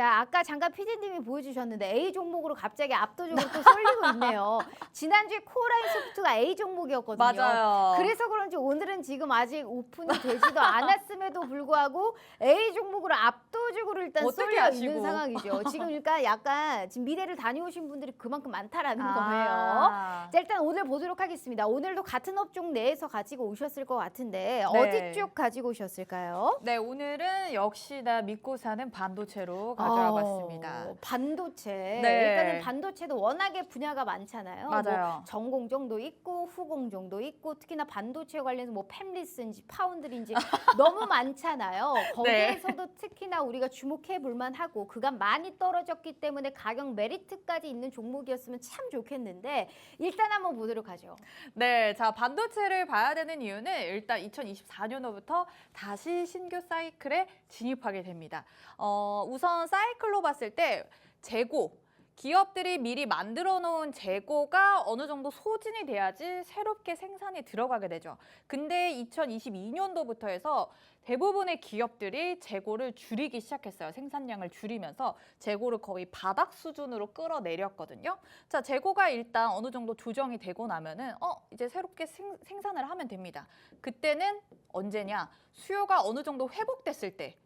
자, 아까 잠깐 피디님이 보여주셨는데 A 종목으로 갑자기 압도적으로 또 쏠리고 있네요. 지난주에 코라인 소프트가 A 종목이었거든요. 맞아요. 그래서 그런지 오늘은 지금 아직 오픈이 되지도 않았음에도 불구하고 A 종목으로 압도적으로 일단 쏠려 아시고. 있는 상황이죠. 지금 그러니까 약간 지금 미래를 다녀오신 분들이 그만큼 많다라는 거예요. 아. 자, 일단 오늘 보도록 하겠습니다. 오늘도 같은 업종 내에서 가지고 오셨을 것 같은데 네. 어디 쪽 가지고 오셨을까요? 네, 오늘은 역시나 믿고 사는 반도체로 가 져와 봤습니다. 어, 반도체. 네. 일단은 반도체도 워낙에 분야가 많잖아요. 뭐 맞아요. 전공정도 있고 후공정도 있고 특히나 반도체 관련해서 뭐 팹리스인지 파운드리인지 너무 많잖아요. 네. 거기에서도 특히나 우리가 주목해 볼 만하고 그간 많이 떨어졌기 때문에 가격 메리트까지 있는 종목이었으면 참 좋겠는데 일단 한번 보도록 하죠. 네, 자 반도체를 봐야 되는 이유는 일단 2024년도부터 다시 신규 사이클에 진입하게 됩니다. 어, 우선 사이클로 봤을 때 재고 기업들이 미리 만들어 놓은 재고가 어느 정도 소진이 돼야지 새롭게 생산이 들어가게 되죠. 근데 2022년도부터 해서 대부분의 기업들이 재고를 줄이기 시작했어요. 생산량을 줄이면서 재고를 거의 바닥 수준으로 끌어내렸거든요. 자, 재고가 일단 어느 정도 조정이 되고 나면은 어, 이제 새롭게 생, 생산을 하면 됩니다. 그때는 언제냐? 수요가 어느 정도 회복됐을 때.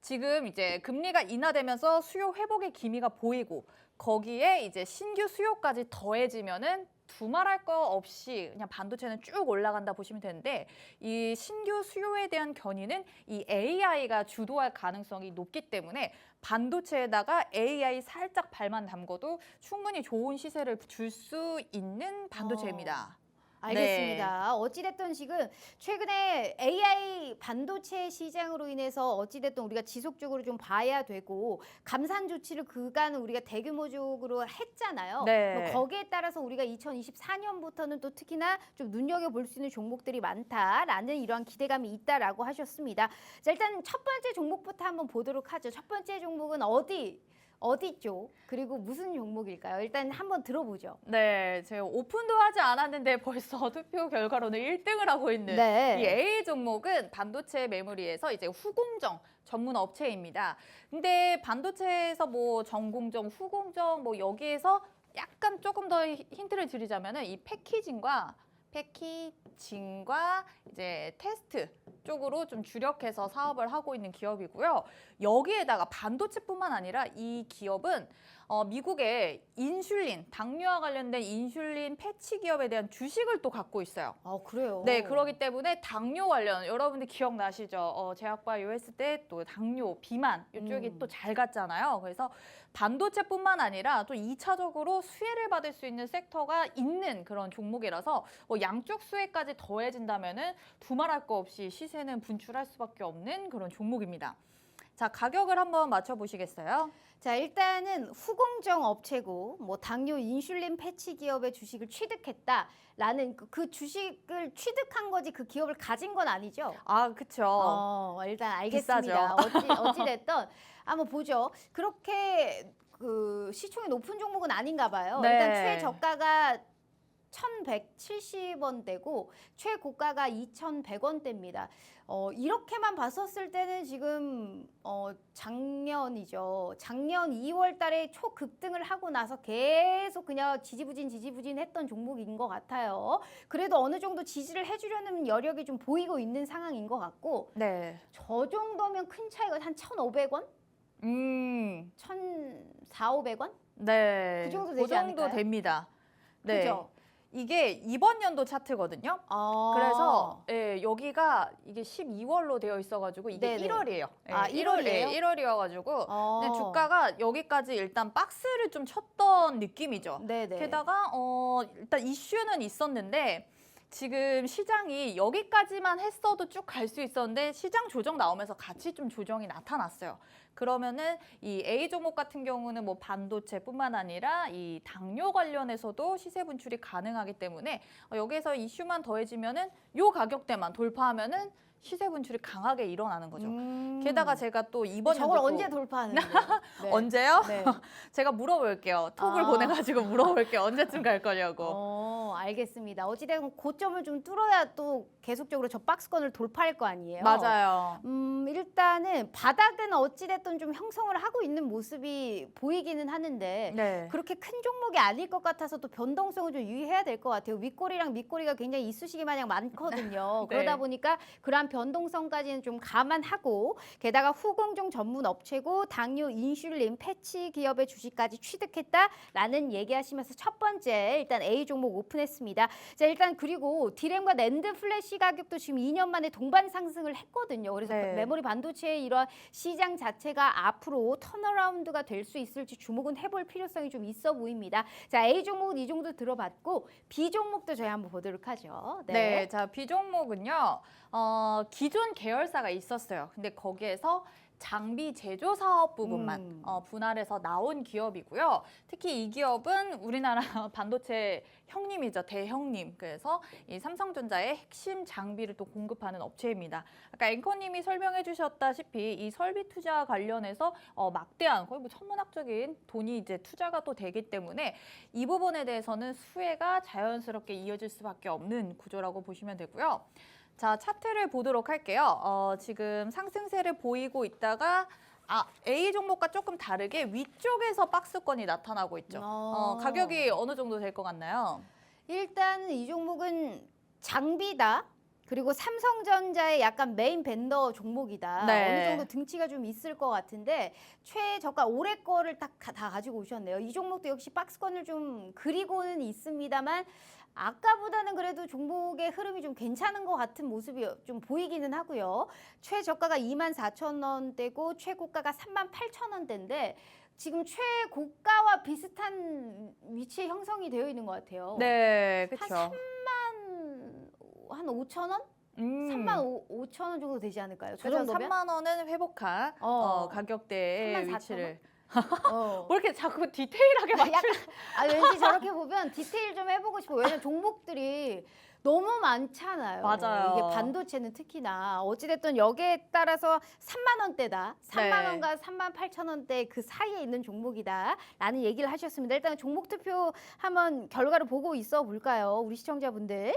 지금 이제 금리가 인하되면서 수요 회복의 기미가 보이고 거기에 이제 신규 수요까지 더해지면은 두말할 거 없이 그냥 반도체는 쭉 올라간다 보시면 되는데 이 신규 수요에 대한 견인은 이 AI가 주도할 가능성이 높기 때문에 반도체에다가 AI 살짝 발만 담궈도 충분히 좋은 시세를 줄 수 있는 반도체입니다. 알겠습니다. 어찌됐든 지금 최근에 AI 반도체 시장으로 인해서 어찌됐든 우리가 지속적으로 좀 봐야 되고 감산 조치를 그간 우리가 대규모적으로 했잖아요. 네. 뭐 거기에 따라서 우리가 2024년부터는 또 특히나 좀 눈여겨 볼 수 있는 종목들이 많다라는 이러한 기대감이 있다라고 하셨습니다. 자, 일단 첫 번째 종목부터 한번 보도록 하죠. 첫 번째 종목은 어디? 어디 쪽? 그리고 무슨 종목일까요? 일단 한번 들어보죠. 네, 제가 오픈도 하지 않았는데 벌써 투표 결과로는 1등을 하고 있는 네. 이 A 종목은 반도체 메모리에서 이제 후공정 전문 업체입니다. 근데 반도체에서 뭐 전공정, 후공정 뭐 여기에서 약간 조금 더 힌트를 드리자면은 이 패키징과 패키징과 이제 테스트 쪽으로 좀 주력해서 사업을 하고 있는 기업이고요. 여기에다가 반도체뿐만 아니라 이 기업은 어, 미국의 인슐린, 당뇨와 관련된 인슐린 패치 기업에 대한 주식을 또 갖고 있어요. 아, 그래요. 네, 그러기 때문에 당뇨 관련 여러분들 기억나시죠? 어, 제약바이오 했을 때 또 당뇨, 비만 이쪽이 음. 또잘 갔잖아요. 그래서 반도체뿐만 아니라 또 2차적으로 수혜를 받을 수 있는 섹터가 있는 그런 종목이라서 뭐 양쪽 수혜까지 더해진다면은 두말할 거 없이 시세 는 분출할 수밖에 없는 그런 종목입니다. 자, 가격을 한번 맞춰 보시겠어요? 자, 일단은 후공정 업체고 뭐 당뇨 인슐린 패치 기업의 주식을 취득했다라는 그, 그 주식을 취득한 거지 그 기업을 가진 건 아니죠. 아, 그쵸. 어, 일단 알겠습니다. 어찌 어찌 됐든 한번 보죠. 그렇게 그 시총이 높은 종목은 아닌가 봐요. 네. 일단 최저가가 1,170원대고 최고가가 2,100원대입니다. 어, 이렇게만 봤었을 때는 지금 어, 작년이죠. 작년 2월 달에 초급등을 하고 나서 계속 그냥 지지부진 지지부진 했던 종목인 것 같아요. 그래도 어느 정도 지지를 해주려는 여력이 좀 보이고 있는 상황인 것 같고 네. 저 정도면 큰 차이가 한 1,500원? 음, 1,400, 500원? 네. 그 정도 그 되지 정도 않을까요? 됩니다. 네. 그죠? 이게 이번 연도 차트거든요. 아. 그래서 예, 여기가 이게 12월로 되어 있어가지고 이게 네네. 1월이에요. 아, 1월이에요? 1월이어가지고 어. 근데 주가가 여기까지 일단 박스를 좀 쳤던 느낌이죠. 네네. 게다가 어, 일단 이슈는 있었는데 지금 시장이 여기까지만 했어도 쭉 갈 수 있었는데 시장 조정 나오면서 같이 좀 조정이 나타났어요. 그러면은 이 A 종목 같은 경우는 뭐 반도체뿐만 아니라 이 당뇨 관련해서도 시세 분출이 가능하기 때문에 어, 여기에서 이슈만 더해지면은 요 가격대만 돌파하면은 시세 분출이 강하게 일어나는 거죠. 음. 게다가 제가 또 이번 저걸 언제 돌파하는데? 네. 언제요? 네. 제가 물어볼게요. 톡을 아. 보내가지고 물어볼게요. 언제쯤 갈 거냐고. 어, 알겠습니다. 어찌되건 고점을 좀 뚫어야 또 계속적으로 저 박스권을 돌파할 거 아니에요. 맞아요. 음, 일단은 바닥은 어찌됐든 좀 형성을 하고 있는 모습이 보이기는 하는데 네. 그렇게 큰 종목이 아닐 것 같아서 또 변동성을 좀 유의해야 될 것 같아요. 윗꼬리랑 밑꼬리가 굉장히 이쑤시개 마냥 많거든요. 네. 그러다 보니까 그 변동성까지는 좀 감안하고 게다가 후공정 전문 업체고 당뇨 인슐린 패치 기업의 주식까지 취득했다라는 얘기하시면서 첫 번째 일단 A 종목 오픈했습니다. 자 일단 그리고 디램과 낸드 플래시 가격도 지금 2년 만에 동반 상승을 했거든요. 그래서 네. 메모리 반도체의 이런 시장 자체가 앞으로 턴어라운드가 될 수 있을지 주목은 해볼 필요성이 좀 있어 보입니다. 자 A 종목은 이 정도 들어봤고 B 종목도 저희 한번 보도록 하죠. 네. 자, B 종목은요. 어, 기존 계열사가 있었어요. 근데 거기에서 장비 제조 사업 부분만 음. 어, 분할해서 나온 기업이고요. 특히 이 기업은 우리나라 반도체 형님이죠. 대형님. 그래서 이 삼성전자의 핵심 장비를 또 공급하는 업체입니다. 아까 앵커님이 설명해 주셨다시피 이 설비 투자 관련해서 어, 막대한 거의 뭐 천문학적인 돈이 이제 투자가 또 되기 때문에 이 부분에 대해서는 수혜가 자연스럽게 이어질 수밖에 없는 구조라고 보시면 되고요. 자, 차트를 보도록 할게요. 어, 지금 상승세를 보이고 있다가 아, A 종목과 조금 다르게 위쪽에서 박스권이 나타나고 있죠. 어, 어. 가격이 어느 정도 될 것 같나요? 일단 이 종목은 장비다. 그리고 삼성전자의 약간 메인 벤더 종목이다. 네. 어느 정도 등치가 좀 있을 것 같은데 최저가 올해 거를 딱 다 가지고 오셨네요. 이 종목도 역시 박스권을 좀 그리고는 있습니다만 아까보다는 그래도 종목의 흐름이 좀 괜찮은 것 같은 모습이 좀 보이기는 하고요. 최저가가 24,000원대고 최고가가 38,000원대인데 지금 최고가와 비슷한 위치에 형성이 되어 있는 것 같아요. 네, 그렇죠. 한 3만 한 5천 원? 음. 3만 5, 천 원 정도 되지 않을까요? 저 그래서 정도면? 3만 원은 회복한 어. 어, 가격대의 34,000 위치를. 어. 왜 이렇게 자꾸 디테일하게 맞추 약간 아 왠지 저렇게 보면 디테일 좀 해보고 싶어. 왜냐면 종목들이 너무 많잖아요. 맞아요. 이게 반도체는 특히나 어찌됐든 여기에 따라서 3만 원대다. 3만 네. 원과 3만 8천 원대 그 사이에 있는 종목이다라는 얘기를 하셨습니다. 일단 종목 투표 한번 결과를 보고 있어 볼까요, 우리 시청자분들?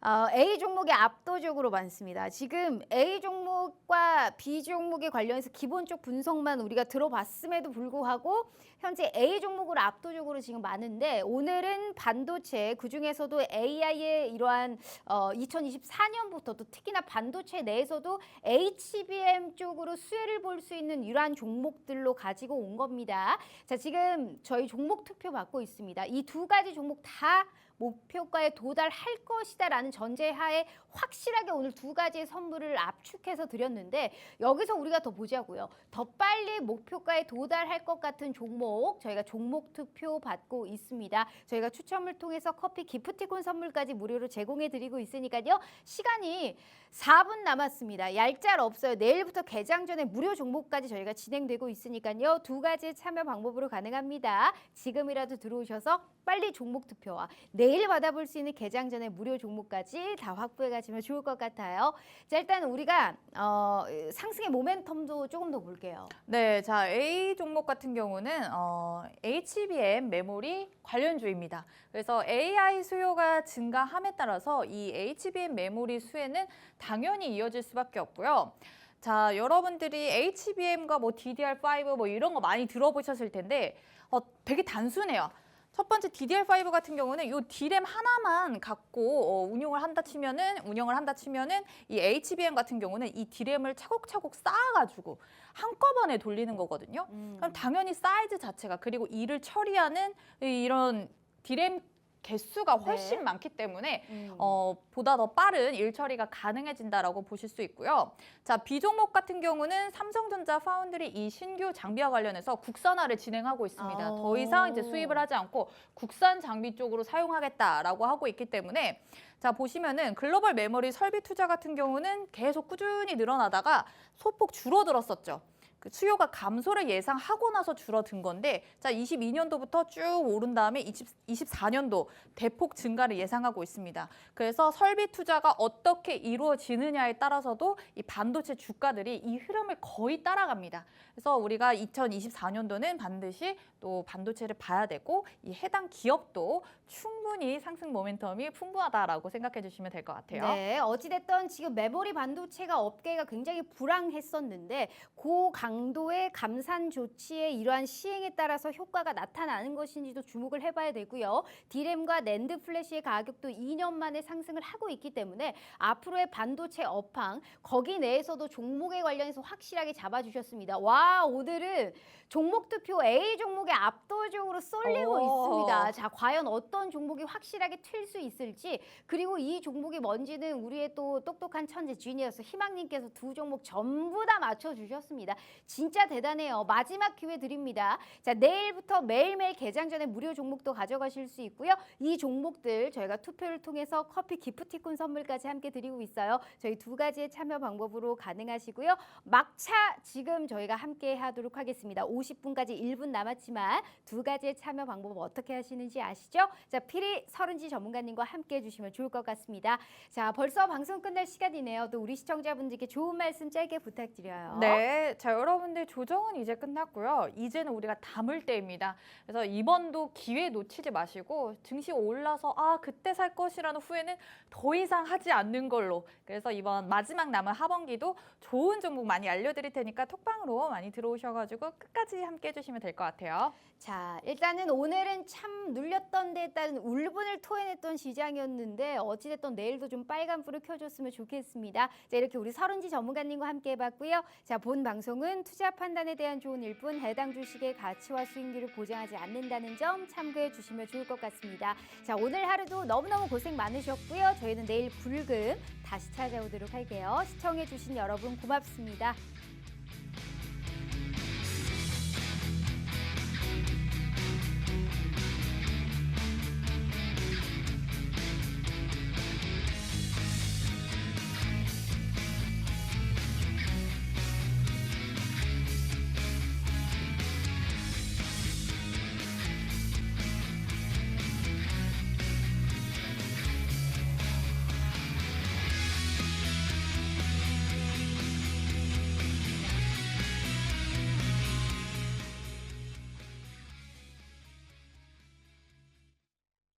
어, A 종목이 압도적으로 많습니다. 지금 A 종목과 B 종목에 관련해서 기본적 분석만 우리가 들어봤음에도 불구하고 현재 A 종목으로 압도적으로 지금 많은데 오늘은 반도체 그 중에서도 AI의 이러한 어, 2024년부터 또 특히나 반도체 내에서도 HBM 쪽으로 수혜를 볼 수 있는 이러한 종목들로 가지고 온 겁니다. 자 지금 저희 종목 투표 받고 있습니다. 이 두 가지 종목 다 목표가에 도달할 것이다 라는 전제하에 확실하게 오늘 두 가지의 선물을 압축해서 드렸는데 여기서 우리가 더 보자고요. 더 빨리 목표가에 도달할 것 같은 종목 저희가 종목 투표 받고 있습니다. 저희가 추첨을 통해서 커피 기프티콘 선물까지 무료로 제공해 드리고 있으니까요. 시간이 4분 남았습니다. 얄짤 없어요. 내일부터 개장 전에 무료 종목까지 저희가 진행되고 있으니까요. 두 가지 참여 방법으로 가능합니다. 지금이라도 들어오셔서 빨리 종목 투표와 내일 받아볼 수 있는 개장 전에 무료 종목까지 다 확보해 가시면 좋을 것 같아요. 자, 일단 우리가 어, 상승의 모멘텀도 조금 더 볼게요. 네, 자 A 종목 같은 경우는 어, HBM 메모리 관련주입니다. 그래서 AI 수요가 증가함에 따라서 이 HBM 메모리 수혜는 당연히 이어질 수밖에 없고요. 자, 여러분들이 HBM과 뭐 DDR5 뭐 이런 거 많이 들어보셨을 텐데 어, 되게 단순해요. 첫 번째 DDR5 같은 경우는 이 D램 하나만 갖고 어, 운용을 한다 치면은 운영을 한다 치면은 이 HBM 같은 경우는 이 D램을 차곡차곡 쌓아가지고 한꺼번에 돌리는 거거든요. 그럼 당연히 사이즈 자체가 그리고 이를 처리하는 이- 이런 D램 개수가 훨씬 네. 많기 때문에 음. 어, 보다 더 빠른 일 처리가 가능해진다라고 보실 수 있고요. 자, B 종목 같은 경우는 삼성전자 파운드리 이 신규 장비와 관련해서 국산화를 진행하고 있습니다. 아오. 더 이상 이제 수입을 하지 않고 국산 장비 쪽으로 사용하겠다라고 하고 있기 때문에 자, 보시면은 글로벌 메모리 설비 투자 같은 경우는 계속 꾸준히 늘어나다가 소폭 줄어들었었죠. 그 수요가 감소를 예상하고 나서 줄어든 건데 자 22년도부터 쭉 오른 다음에 20, 24년도 대폭 증가를 예상하고 있습니다. 그래서 설비 투자가 어떻게 이루어지느냐에 따라서도 이 반도체 주가들이 이 흐름을 거의 따라갑니다. 그래서 우리가 2024년도는 반드시 또 반도체를 봐야 되고 이 해당 기업도 충분히 상승 모멘텀이 풍부하다라고 생각해 주시면 될 것 같아요. 네, 어찌됐든 지금 메모리 반도체가 업계가 굉장히 불황했었는데 고강 도의 감산 조치의 이러한 시행에 따라서 효과가 나타나는 것인지도 주목을 해봐야 되고요. 디램과 낸드 플래시의 가격도 2년 만에 상승을 하고 있기 때문에 앞으로의 반도체 업황 거기 내에서도 종목에 관련해서 확실하게 잡아주셨습니다. 와 오늘은 종목 투표 A 종목에 압도적으로 쏠리고 오. 있습니다. 자 과연 어떤 종목이 확실하게 튈 수 있을지 그리고 이 종목이 뭔지는 우리의 또 똑똑한 천재 주니어스 희망님께서 두 종목 전부 다 맞춰주셨습니다. 진짜 대단해요. 마지막 기회 드립니다. 자 내일부터 매일매일 개장 전에 무료 종목도 가져가실 수 있고요. 이 종목들 저희가 투표를 통해서 커피 기프티콘 선물까지 함께 드리고 있어요. 저희 두 가지의 참여 방법으로 가능하시고요. 막차 지금 저희가 함께 하도록 하겠습니다. 50분까지 1분 남았지만 두 가지의 참여 방법 어떻게 하시는지 아시죠? 자, 피리 서른지 전문가님과 함께 해주시면 좋을 것 같습니다. 자, 벌써 방송 끝날 시간이네요. 또 우리 시청자분들께 좋은 말씀 짧게 부탁드려요. 네, 자 여러분 들 조정은 이제 끝났고요. 이제는 우리가 담을 때입니다. 그래서 이번도 기회 놓치지 마시고 증시 올라서 아 그때 살 것이라는 후회는 더 이상 하지 않는 걸로. 그래서 이번 마지막 남은 하반기도 좋은 종목 많이 알려드릴 테니까 톡방으로 많이 들어오셔가지고 끝까지 함께 해주시면 될 것 같아요. 자, 일단은 오늘은 참 눌렸던 데에 따른 울분을 토해냈던 시장이었는데 어찌됐든 내일도 좀 빨간 불을 켜줬으면 좋겠습니다. 자, 이렇게 우리 서른지 전문가님과 함께 해봤고요. 자, 본 방송은 투자 판단에 대한 좋은 일뿐 해당 주식의 가치와 수익률을 보장하지 않는다는 점 참고해 주시면 좋을 것 같습니다. 자, 오늘 하루도 너무너무 고생 많으셨고요. 저희는 내일 불금 다시 찾아오도록 할게요. 시청해 주신 여러분 고맙습니다.